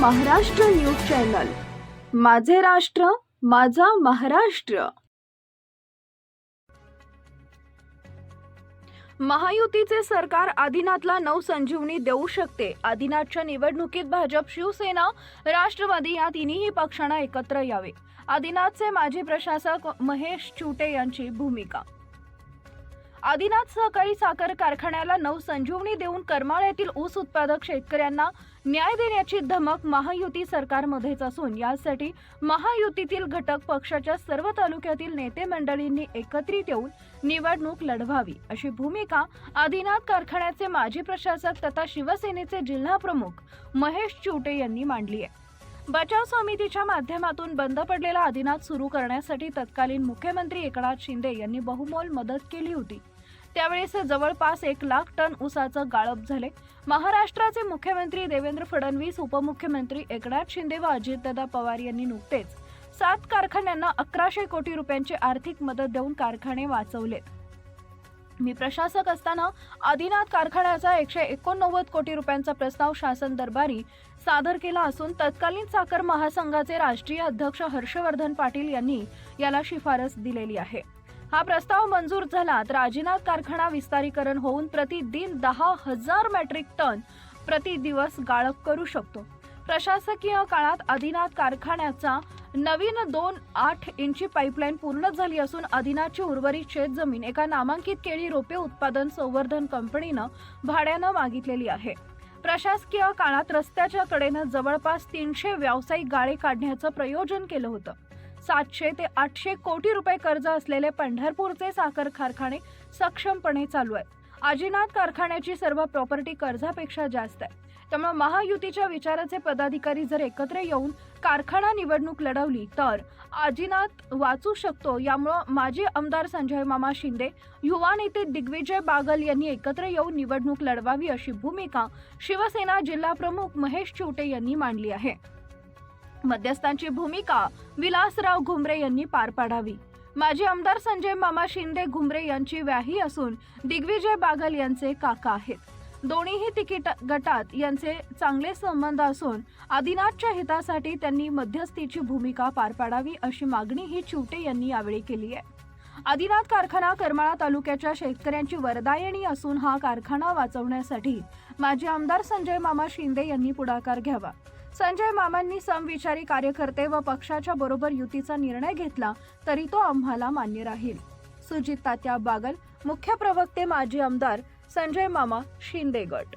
Maharashtra news channel. माझे राष्ट्र माझा महाराष्ट्र. महायुतीचे सरकार आदिनाथला नवसंजीवनी देऊ शकते. आदिनाथच्या निवडणुकीत भाजप शिवसेना राष्ट्रवादी या तिन्ही पक्षांना एकत्र यावे. आदिनाथचे माजी प्रशासक महेश चुटे यांची भूमिका आदिनाथ सहकारी साखर कारखान्याला नवसंजीवनी देऊन करमाळ्यातील ऊस उत्पादक शेतकऱ्यांना न्याय देण्याची धमक महायुती सरकारमध्येच असून यासाठी महायुतीतील घटक पक्षाच्या सर्व तालुक्यातील नेते मंडळींनी एकत्रित येऊन निवडणूक लढवावी अशी भूमिका आदिनाथ कारखान्याचे माजी प्रशासक तथा शिवसेनेचे जिल्हा प्रमुख महेश चिवटे यांनी मांडली आहे. बचाव समितीच्या माध्यमातून बंद पडलेला आदिनाथ सुरू करण्यासाठी तत्कालीन मुख्यमंत्री एकनाथ शिंदे यांनी बहुमोल मदत केली होती. त्यावेळेस जवळपास एक लाख टन ऊसाचं गाळप झाले. महाराष्ट्राचे मुख्यमंत्री देवेंद्र फडणवीस उपमुख्यमंत्री एकनाथ शिंदे व अजितदादा पवार यांनी नुकतेच सात कारखान्यांना अकराशे कोटी रुपयांची आर्थिक मदत देऊन कारखाने वाचवलेत. मी प्रशासक असताना आदिनाथ कारखान्याचा एकशे एकोणनव्वद कोटी रुपयांचा प्रस्ताव शासन दरबारी सादर केला असून तत्कालीन साखर महासंघाचे राष्ट्रीय अध्यक्ष हर्षवर्धन पाटील यांनी याला शिफारस दिलेली आहे. हा प्रस्ताव मंजूर झाला तर आदिनाथ कारखाना विस्तारीकरण होऊन प्रतिदिन दहा हजार मेट्रिक टन प्रति दिवस गाळप करू शकतो. प्रशासकीय काळात आदिनाथ कारखान्याचा नवीन दोन आठ इंची पाईपलाईन पूर्ण झाली असून आदिनाथची उर्वरित शेतजमीन एका नामांकित केळी रोपे उत्पादन संवर्धन कंपनीनं भाड्यानं मागितलेली आहे. प्रशासकीय काळात रस्त्याच्या कडेनं जवळपास तीनशे व्यावसायिक गाळे काढण्याचं प्रयोजन केलं होतं. सातशे ते आठशे कोटी रुपये कर्ज असलेले पंढरपूरचे साखर कारखाने सक्षमपणे चालू आहेत. आजीनाथ कारखान्याची सर्व प्रॉपर्टी कर्जापेक्षा जास्त आहे. त्यामुळे महायुतीच्या विचाराचे पदाधिकारी जर एकत्र येऊन कारखाना निवडणूक लढवली तर आजीनाथ वाचू शकतो. यामुळं माजी आमदार संजय मामा शिंदे युवा नेते दिग्विजय बागल यांनी एकत्र येऊन निवडणूक लढवावी अशी भूमिका शिवसेना जिल्हाप्रमुख महेश चिवटे यांनी मांडली आहे. मध्यस्थांची भूमिका विलासराव घुमरे यांनी पार पाडावी. माजी आमदार संजय मामा शिंदे घुमरे यांची व्याही असून दिग्विजय बागल यांचे काका आहेत. दोन्हीही तिकीट गटात यांचे चांगले संबंध असून आदिनाथच्या हितासाठी त्यांनी मध्यस्थीची भूमिका पार पाडावी अशी मागणी ही चिवटे यांनी यावेळी केली आहे. आदिनाथ कारखाना करमाळा तालुक्याच्या शेतकऱ्यांची वरदायणी असून हा कारखाना वाचवण्यासाठी माजी आमदार संजय मामा शिंदे यांनी पुढाकार घ्यावा. संजय मामांनी समविचारी कार्यकर्ते व पक्षाच्या बरोबर युतीचा निर्णय घेतला तरी तो आम्हाला मान्य राहील. सुजित तात्या बागल मुख्य प्रवक्ते माजी आमदार संजय मामा शिंदे गट